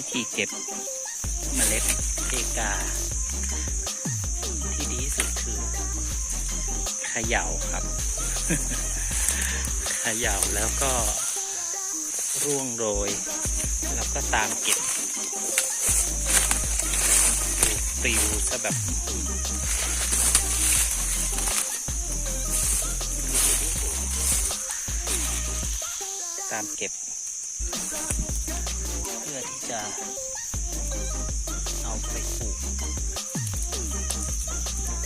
ิธีเก็บเมล็ดเพกา ที่ดีที่สุดคือเขย่าครับเขย่าแล้วก็ร่วงโรย แล้วก็ตามเก็บปลิวซะแบบตามเก็บ เอาไปปลูก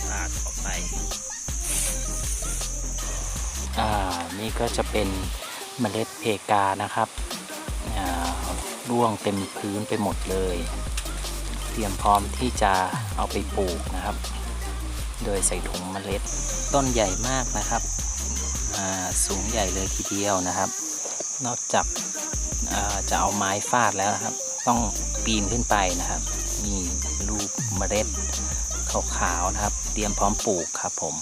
ป่าต่อไป อ่า นี่ก็จะเป็นเมล็ดเพกานะครับ อ่าร่วงเต็มพื้นไปหมดเลย เตรียมพร้อมที่จะเอาไปปลูกนะครับ โดยใส่ถุงเมล็ดต้นใหญ่มากนะครับอ่าสูงใหญ่เลยทีเดียวนะครับ นอกจากจะเอาไม้ฟาดแล้วครับ ต้องปีนขึ้นไปนะครับ มีลูกเมล็ดขาวๆนะครับ เตรียมพร้อมปลูกครับผม